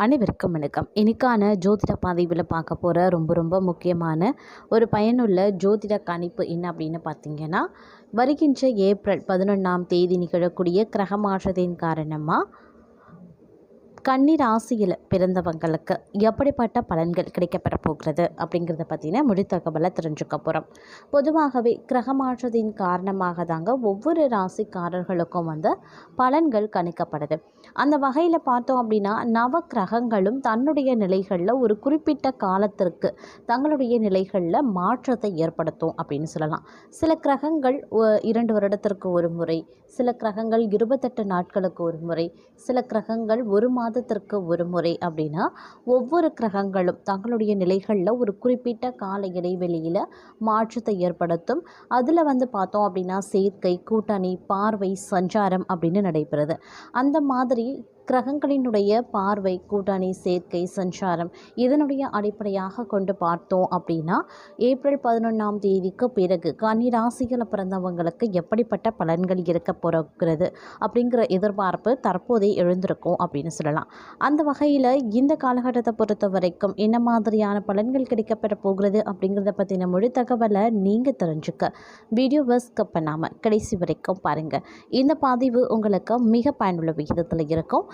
அனைவருக்கும் வணக்கம். இன்னைக்கான ஜோதிட பாதைவில் பார்க்க போகிற ரொம்ப ரொம்ப முக்கியமான ஒரு பயனுள்ள ஜோதிட கணிப்பு என்ன அப்படின்னு பார்த்தீங்கன்னா வருகின்ற ஏப்ரல் பதினொன்றாம் தேதி நிகழக்கூடிய கிரக மாற்றத்தின் காரணமாக கன்னி ராசியில் பிறந்தவங்களுக்கு எப்படிப்பட்ட பலன்கள் கிடைக்கப்பெற போகிறது அப்படிங்கிறத பற்றின முழு தகவலை தெரிஞ்சுக்க போகிறோம் பொதுவாகவே கிரக மாற்றத்தின் காரணமாக தாங்க ஒவ்வொரு ராசிக்காரர்களுக்கும் வந்து பலன்கள் கணிக்கப்படுது. அந்த வகையில் பார்த்தோம் அப்படின்னா நவ கிரகங்களும் தன்னுடைய நிலைகளில் ஒரு குறிப்பிட்ட காலத்திற்கு தங்களுடைய நிலைகளில் மாற்றத்தை ஏற்படுத்தும் அப்படின்னு சொல்லலாம். சில கிரகங்கள் இரண்டு வருடத்திற்கு ஒரு முறை சில கிரகங்கள் இருபத்தெட்டு நாட்களுக்கு ஒரு முறை சில கிரகங்கள் ஒரு மாதத்திற்கு ஒரு முறை அப்படின்னா ஒவ்வொரு கிரகங்களும் தங்களுடைய நிலைகளில் ஒரு குறிப்பிட்ட கால இடைவெளியில் மாற்றத்தை ஏற்படுத்தும். அதில் வந்து பார்த்தோம் அப்படின்னா சேர்க்கை கூட்டணி பார்வை சஞ்சாரம் அப்படின்னு நடைபெறுது. அந்த மாதிரி கிரகங்களினுடைய பார்வை கூட்டணி சேர்க்கை சஞ்சாரம் இதனுடைய அடிப்படையாக கொண்டு பார்த்தோம் அப்படின்னா ஏப்ரல் பதினொன்றாம் தேதிக்கு பிறகு கன்னி ராசிகளை பிறந்தவங்களுக்கு எப்படிப்பட்ட பலன்கள் இருக்க போகிறது அப்படிங்கிற எதிர்பார்ப்பு தற்போதே எழுந்திருக்கும் அப்படின்னு சொல்லலாம். அந்த வகையில் இந்த காலகட்டத்தை பொறுத்த வரைக்கும் என்ன மாதிரியான பலன்கள் கிடைக்கப்பெற போகிறது அப்படிங்கிறத பற்றின முழு தகவலை நீங்கள் தெரிஞ்சுக்க. வீடியோவை ஸ்கிப் பண்ணாமல் கடைசி வரைக்கும் பாருங்கள் இந்த பதிவு உங்களுக்கு மிக பயனுள்ள விகிதத்தில் இருக்கும்.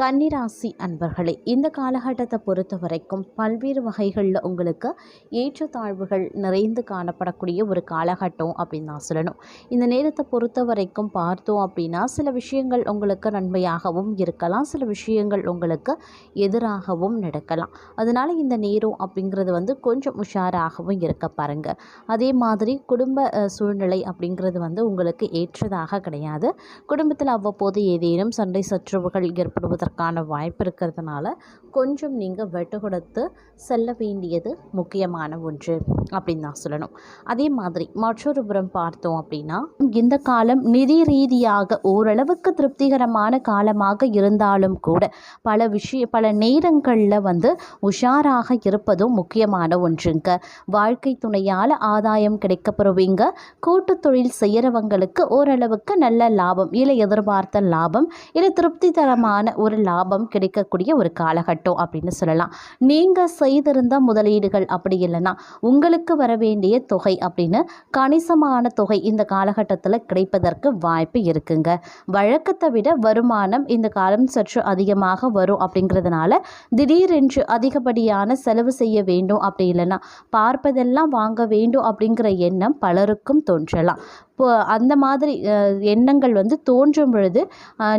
கன்னிராசி அன்பர்களே இந்த காலகட்டத்தை பொறுத்த வரைக்கும் பல்வேறு வகைகளில் உங்களுக்கு ஏற்றத்தாழ்வுகள் நிறைந்து காணப்படக்கூடிய ஒரு காலகட்டம் அப்படின்னு நான் சொல்லணும். இந்த நேரத்தை பொறுத்த வரைக்கும் பார்த்தோம் அப்படின்னா சில விஷயங்கள் உங்களுக்கு நன்மையாகவும் இருக்கலாம் சில விஷயங்கள் உங்களுக்கு எதிராகவும் நடக்கலாம். அதனால் இந்த நேரம் அப்படிங்கிறது வந்து கொஞ்சம் உஷாராகவும் இருக்க பாருங்கள் அதே மாதிரி குடும்ப சூழ்நிலை அப்படிங்கிறது வந்து உங்களுக்கு ஏற்றதாக கிடையாது. குடும்பத்தில் அவ்வப்போது ஏதேனும் சண்டை சச்சரவுகள் ஏற்படுவதற்கான வாய்ப்பு இருக்கிறதுனால கொஞ்சம் நீங்கள் வெட்டு கொடுத்து செல்ல வேண்டியது முக்கியமான ஒன்று அப்படின்னு தான் சொல்லணும். அதே மாதிரி மற்றொரு புறம் பார்த்தோம் அப்படின்னா இந்த காலம் நிதி ரீதியாக ஓரளவுக்கு திருப்திகரமான காலமாக இருந்தாலும் கூட பல விஷய பல நேரங்களில் வந்து உஷாராக இருப்பதும் முக்கியமான ஒன்றுங்க. வாழ்க்கை துணையால் ஆதாயம் கிடைக்கப்பெறுவீங்க கூட்டு தொழில் செய்கிறவங்களுக்கு ஓரளவுக்கு நல்ல லாபம் இல்லை எதிர்பார்த்த லாபம் இல்லை திருப்திகரமான ஒரு லாபம் கிடைக்கக்கூடிய ஒரு காலகட்டம் அப்படின்னு சொல்லலாம். நீங்கள் செய்திருந்த முதலீடுகள் அப்படி இல்லைன்னா உங்களுக்கு வர வேண்டிய தொகை அப்படின்னு கணிசமான தொகை இந்த காலகட்டத்தில் கிடைப்பதற்கு வாய்ப்பு இருக்குங்க. வழக்கத்தை விட வருமானம் இந்த காலம் சற்று அதிகமாக வரும் அப்படிங்கிறதுனால திடீரென்று அதிகப்படியான செலவு செய்ய வேண்டும் அப்படி இல்லைன்னா பார்ப்பதெல்லாம் வாங்க வேண்டும் அப்படிங்கிற எண்ணம் பலருக்கும் தோன்றலாம். இப்போ அந்த மாதிரி எண்ணங்கள் வந்து தோன்றும் பொழுது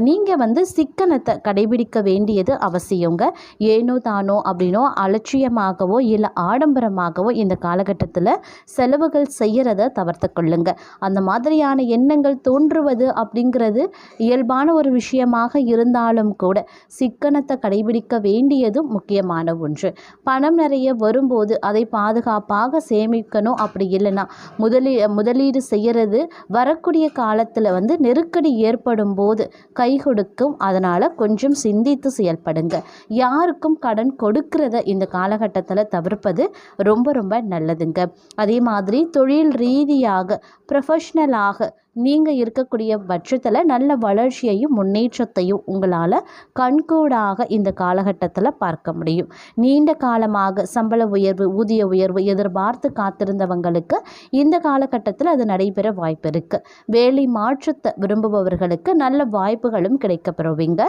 நீங்கள் வந்து சிக்கனத்தை கடைபிடிக்க வேண்டியது அவசியங்க. ஏனோ தானோ அப்படின்னோ அலட்சியமாகவோ இல்லை ஆடம்பரமாகவோ இந்த காலகட்டத்தில் செலவுகள் செய்கிறத தவிர்த்து கொள்ளுங்க. அந்த மாதிரியான எண்ணங்கள் தோன்றுவது அப்படிங்கிறது இயல்பான ஒரு விஷயமாக இருந்தாலும் கூட சிக்கனத்தை கடைபிடிக்க வேண்டியதும் முக்கியமான ஒன்று. பணம் நிறைய வரும்போது அதை பாதுகாப்பாக சேமிக்கணும் அப்படி இல்லைன்னா முதலீ முதலீடு செய்கிறது வரக்கூடிய காலத்தில் வந்து நெருக்கடி ஏற்படும் போது கை கொடுக்கும். அதனால் கொஞ்சம் சிந்தித்து செயல்படுங்க. யாருக்கும் கடன் கொடுக்கிறத இந்த காலகட்டத்தில் தவிர்ப்பது ரொம்ப ரொம்ப நல்லதுங்க. அதே மாதிரி தொழில் ரீதியாக ப்ரொஃபஷ்னலாக நீங்கள் இருக்கக்கூடிய பட்சத்தில் நல்ல வளர்ச்சியையும் முன்னேற்றத்தையும் உங்களால் கண்கூடாக இந்த காலகட்டத்தில் பார்க்க முடியும். நீண்ட காலமாக சம்பள உயர்வு ஊதிய உயர்வு எதிர்பார்த்து காத்திருந்தவங்களுக்கு இந்த காலகட்டத்தில் அது நடைபெற வாய்ப்பு இருக்குது வேலை மாற்றத்தை விரும்புபவர்களுக்கு நல்ல வாய்ப்புகளும் கிடைக்கப்பெறுவீங்க.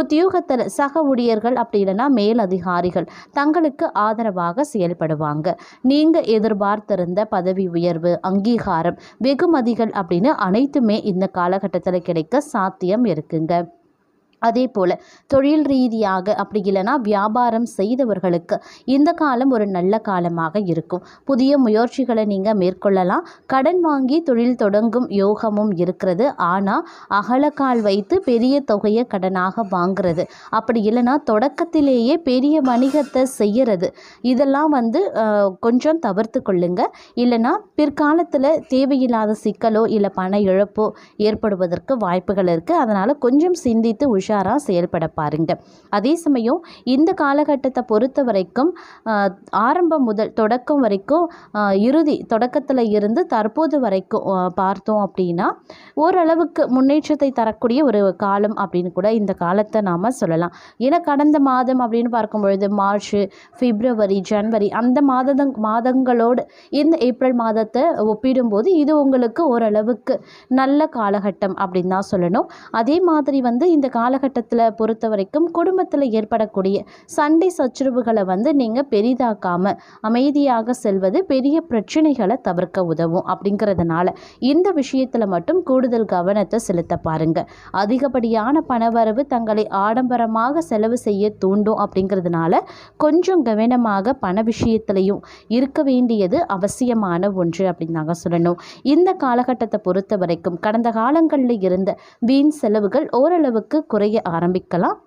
உத்தியோகத்தில் சக ஊழியர்கள் அப்படி இல்லைன்னா மேல் அதிகாரிகள் தங்களுக்கு ஆதரவாக செயல்படுவாங்க. நீங்கள் எதிர்பார்த்திருந்த பதவி உயர்வு அங்கீகாரம் வெகுமதிகள் அப்படின்னு அனைத்துமே இந்த காலகட்டத்தில் கிடைக்க சாத்தியம் இருக்குங்க. அதே போல் தொழில் ரீதியாக அப்படி இல்லைன்னா வியாபாரம் செய்தவர்களுக்கு இந்த காலம் ஒரு நல்ல காலமாக இருக்கும். புதிய முயற்சிகளை நீங்கள் மேற்கொள்ளலாம். கடன் வாங்கி தொழில் தொடங்கும் யோகமும் இருக்கிறது. ஆனால் அகலக்கால் வைத்து பெரிய தொகையை கடனாக வாங்குறது. அப்படி இல்லைன்னா தொடக்கத்திலேயே பெரிய வணிகத்தை செய்கிறது இதெல்லாம் வந்து கொஞ்சம் தவிர்த்து கொள்ளுங்க. இல்லைன்னா பிற்காலத்தில் தேவையில்லாத சிக்கலோ இல்லை பண இழப்போ ஏற்படுவதற்கு வாய்ப்புகள் இருக்குது அதனால் கொஞ்சம் சிந்தித்து உஷாராக செயல்பட பாருங்க. அதே சமயம் இந்த காலகட்டத்தை பொறுத்த வரைக்கும் ஆரம்பம் முதல் தொடக்கம் வரைக்கும் இறுதி தொடக்கத்தில் இருந்து தற்போது வரைக்கும் பார்த்தோம் அப்படின்னா ஓரளவுக்கு முன்னேற்றத்தை தரக்கூடிய ஒரு காலம் அப்படின்னு கூட இந்த காலத்தை நாம் சொல்லலாம். ஏன்னா கடந்த மாதம் அப்படின்னு பார்க்கும் பொழுது மார்ச் பிப்ரவரி ஜனவரி அந்த மாத மாதங்களோடு இந்த ஏப்ரல் மாதத்தை ஒப்பிடும்போது இது உங்களுக்கு ஓரளவுக்கு நல்ல காலகட்டம் அப்படின்னு தான் சொல்லணும். அதே மாதிரி வந்து இந்த கால காலகட்டத்தில் பொறுத்த வரைக்கும் குடும்பத்தில் ஏற்படக்கூடிய சண்டை சச்சரவுகளை வந்து நீங்கள் பெரிதாக்காம அமைதியாக செல்வது பெரிய பிரச்சனைகளை தவிர்க்க உதவும் அப்படிங்கிறதுனால இந்த விஷயத்தில் மட்டும் கூடுதல் கவனத்தை செலுத்த பாருங்க. அதிகப்படியான பணவரவு தங்களை ஆடம்பரமாக செலவு செய்ய தூண்டும் அப்படிங்கிறதுனால கொஞ்சம் கவனமாக பண விஷயத்திலையும் இருக்க வேண்டியது அவசியமான ஒன்று அப்படின்னு நாங்கள் சொல்லணும். இந்த காலகட்டத்தை பொறுத்த வரைக்கும் கடந்த காலங்களில் இருந்த வீண் செலவுகள் ஓரளவுக்கு வரைய ஆரம்பிக்கலாம்.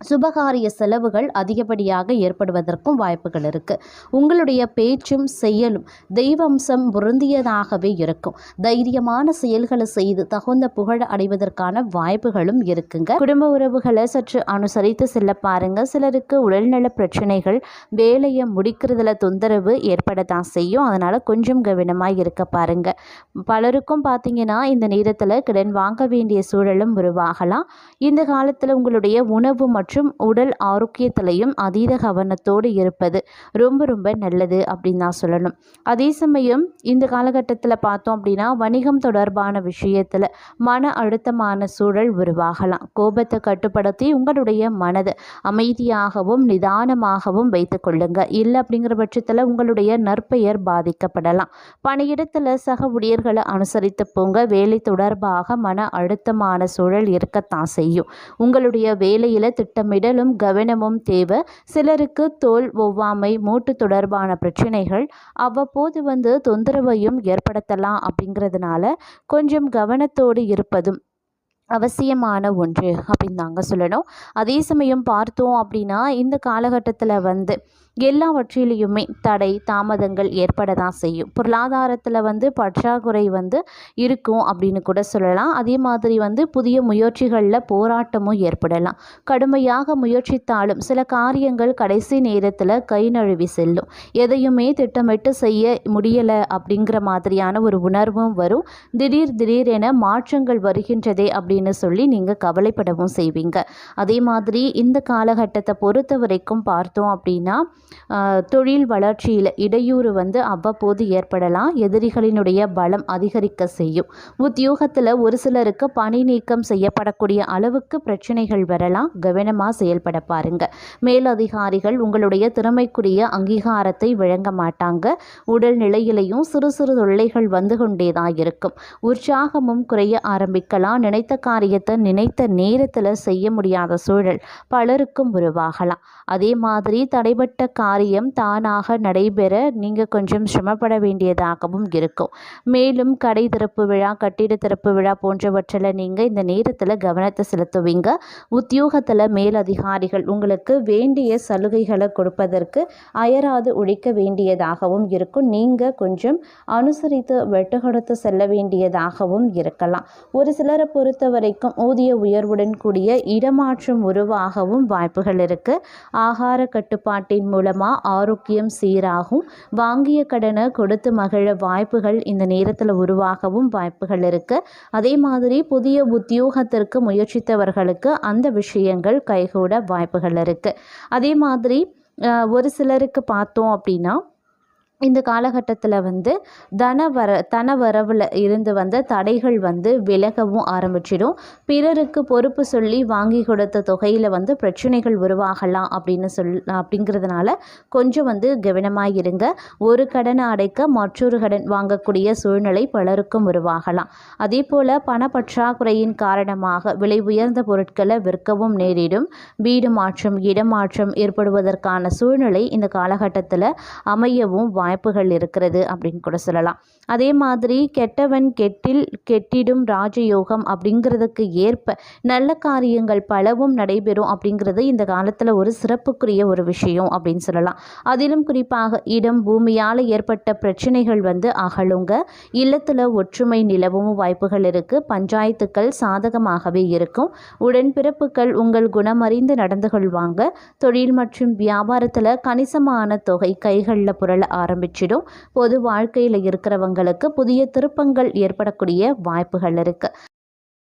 சுபகாரிய செலவுகள் அதிகப்படியாக ஏற்படுவதற்கும் வாய்ப்புகள் இருக்குது உங்களுடைய பேச்சும் செயலும் தெய்வம்சம் பொருந்தியதாகவே இருக்கும். தைரியமான செயல்களை செய்து தகுந்த புகழ் அடைவதற்கான வாய்ப்புகளும் இருக்குங்க. குடும்ப உறவுகளை சற்று அனுசரித்து செல்ல பாருங்க. சிலருக்கு உடல்நல பிரச்சனைகள் வேலையை முடிக்கிறதுல தொந்தரவு ஏற்படத்தான் செய்யும். அதனால் கொஞ்சம் கவனமாக இருக்க பாருங்க. பலருக்கும் பார்த்தீங்கன்னா இந்த நேரத்தில் கடன் வாங்க வேண்டிய சூழலும் உருவாகலாம். இந்த காலத்தில் உங்களுடைய உணவு மற்றும் மற்றும் உடல் ஆரோக்கியத்திலையும் அதீத கவனத்தோடு இருப்பது ரொம்ப ரொம்ப நல்லது அப்படின்னு நான் சொல்லணும். அதே சமயம் இந்த காலகட்டத்தில் பார்த்தோம் அப்படின்னா வணிகம் தொடர்பான விஷயத்தில் மன அழுத்தமான சூழல் உருவாகலாம். கோபத்தை கட்டுப்படுத்தி உங்களுடைய மனதை அமைதியாகவும் நிதானமாகவும் வைத்துக் கொள்ளுங்க. இல்லை அப்படிங்கிற பட்சத்தில் உங்களுடைய நற்பெயர் பாதிக்கப்படலாம். பணியிடத்தில் சக ஊழியர்களை அனுசரித்து போங்க. வேலை தொடர்பாக மன அழுத்தமான சூழல் இருக்கத்தான் செய்யும். உங்களுடைய வேலையில் திட்டமிடலும் கவனமும் தேவை. சிலருக்கு தோல் ஒவ்வாமை மூட்டு தொடர்பான பிரச்சனைகள் அவ்வப்போது வந்து தொந்தரவையும் ஏற்படுத்தலாம் அப்படிங்கிறதுனால கொஞ்சம் கவனத்தோடு இருப்பதும் அவசியமான ஒன்று அப்படின்னு தாங்க சொல்லணும். அதே சமயம் பார்த்தோம் அப்படின்னா இந்த காலகட்டத்தில் வந்து எல்லாவற்றிலையுமே தடை தாமதங்கள் ஏற்பட தான் செய்யும். பொருளாதாரத்தில் வந்து பற்றாக்குறை வந்து இருக்கும் அப்படின்னு கூட சொல்லலாம். அதே மாதிரி வந்து புதிய முயற்சிகளில் போராட்டமும் ஏற்படலாம். கடுமையாக முயற்சித்தாலும் சில காரியங்கள் கடைசி நேரத்தில் கை நழுவி செல்லும். எதையுமே திட்டமிட்டு செய்ய முடியலை அப்படிங்கிற மாதிரியான ஒரு உணர்வும் வரும். திடீர் திடீரென மாற்றங்கள் வருகின்றதே அப்படின்னு சொல்லி நீங்கள் கவலைப்படவும் செய்வீங்க. அதே மாதிரி இந்த காலகட்டத்தை பொறுத்த வரைக்கும் பார்த்தோம் அப்படின்னா தொழில் வளர்ச்சியில் இடையூறு வந்து அவ்வப்போது ஏற்படலாம். எதிரிகளினுடைய பலம் அதிகரிக்க செய்யும். உத்தியோகத்தில் ஒரு சிலருக்கு பணி நீக்கம் செய்யப்படக்கூடிய அளவுக்கு பிரச்சனைகள் வரலாம். கவனமாக செயல்பட பாருங்க. மேலதிகாரிகள் உங்களுடைய திறமைக்குரிய அங்கீகாரத்தை வழங்க மாட்டாங்க. உடல் நிலையிலையும் சிறு சிறு தொல்லைகள் வந்து கொண்டே தான் இருக்கும். உற்சாகமும் குறைய ஆரம்பிக்கலாம். நினைத்த காரியத்தை நினைத்த நேரத்தில் செய்ய முடியாத சூழல் பலருக்கும் உருவாகலாம். அதே மாதிரி தடைபட்ட காரியம் தானாக நடைபெற நீங்கள் கொஞ்சம் சிரமப்பட வேண்டியதாகவும் இருக்கும். மேலும் கடை திறப்பு விழா கட்டிட திறப்பு விழா போன்றவற்றில் நீங்கள் இந்த நேரத்தில் கவனத்தை செலுத்துவீங்க. உத்தியோகத்தில் மேலதிகாரிகள் உங்களுக்கு வேண்டிய சலுகைகளை கொடுப்பதற்கு அயராது உழைக்க வேண்டியதாகவும் இருக்கும். நீங்கள் கொஞ்சம் அனுசரித்து வெட்டு கொடுத்து செல்ல வேண்டியதாகவும் இருக்கலாம். ஒரு சிலரை பொறுத்த வரைக்கும் ஊதிய உயர்வுடன் கூடிய இடமாற்றம் உருவாகவும் வாய்ப்புகள் இருக்குது ஆகார கட்டுப்பாட்டின் மூலம் மூலமாக ஆரோக்கியம் சீராகும். வாங்கிய கடனை கொடுத்து மகிழ வாய்ப்புகள் இந்த நேரத்தில் உருவாகவும் வாய்ப்புகள் இருக்குது அதே மாதிரி புதிய உத்தியோகத்திற்கு முயற்சித்தவர்களுக்கு அந்த விஷயங்கள் கைகூட வாய்ப்புகள் இருக்குது அதே மாதிரி ஒரு சிலருக்கு பார்த்தோம் அப்படின்னா இந்த காலகட்டத்தில் வந்து தன வர தன வரவில் இருந்து வந்த தடைகள் வந்து விலகவும் ஆரம்பிச்சிடும். பிறருக்கு பொறுப்பு சொல்லி வாங்கி கொடுத்த தொகையில் வந்து பிரச்சனைகள் உருவாகலாம் அப்படின்னு சொல் அப்படிங்கிறதுனால கொஞ்சம் வந்து கவனமாக இருங்க ஒரு கடனை அடைக்க மற்றொரு கடன் வாங்கக்கூடிய சூழ்நிலை பலருக்கும் உருவாகலாம். அதே போல் பணப்பற்றாக்குறையின் காரணமாக விலை உயர்ந்த பொருட்களை விற்கவும் நேரிடும். வீடு மாற்றம் இடமாற்றம் ஏற்படுவதற்கான சூழ்நிலை இந்த காலகட்டத்தில் அமையவும் வாய்ப்புகள் இருக்கிறது அப்படின்னு கூட சொல்லலாம். அதே மாதிரி கெட்டவன் கெட்டில் கெட்டிடும் ராஜயோகம் அப்படிங்கிறதுக்கு ஏற்ப நல்ல காரியங்கள் பலவும் நடைபெறும் அப்படிங்கிறது இந்த காலத்தில் ஒரு சிறப்புக்குரிய ஒரு விஷயம் அப்படின்னு சொல்லலாம். அதிலும் குறிப்பாக இடம் பூமியால் ஏற்பட்ட பிரச்சனைகள் வந்து அகலுங்க. இல்லத்தில் ஒற்றுமை நிலவும் வாய்ப்புகள் இருக்குது பஞ்சாயத்துக்கள் சாதகமாகவே இருக்கும். உடன்பிறப்புகள் உங்கள் குணமறிந்து நடந்து கொள்வாங்க. தொழில் மற்றும் வியாபாரத்தில் கணிசமான தொகை கைகளில் புரள ஆரம்பிச்சிடும். பொது வாழ்க்கையில் இருக்கிறவங்களுக்கு புதிய திருப்பங்கள் ஏற்படக்கூடிய வாய்ப்புகள் இருக்குது